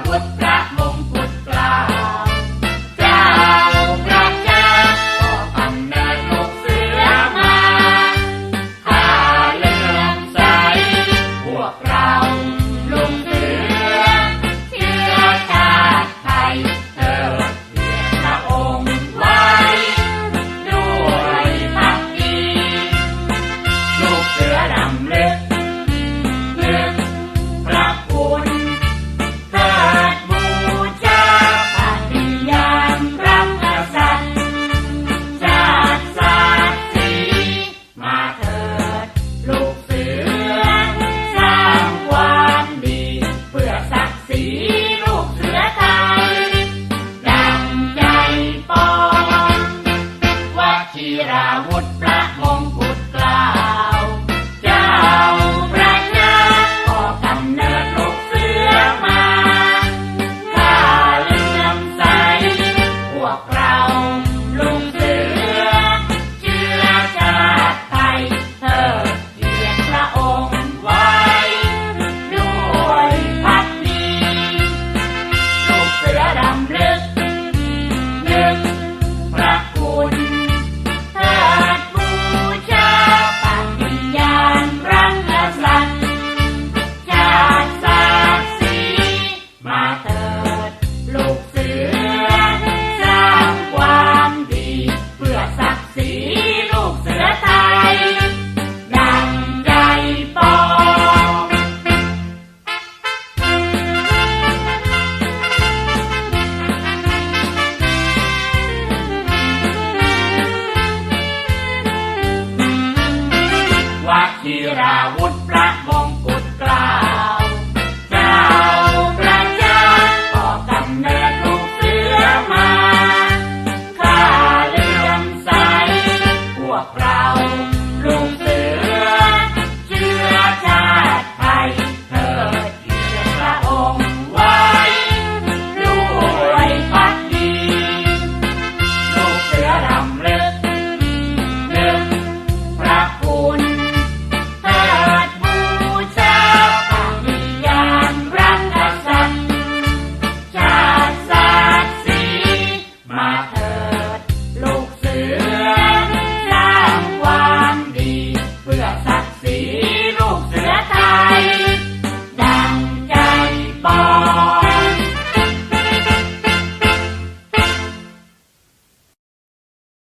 would. ลูกเสือตายดังใจปอนวัชิราวุธ ธีราวุธ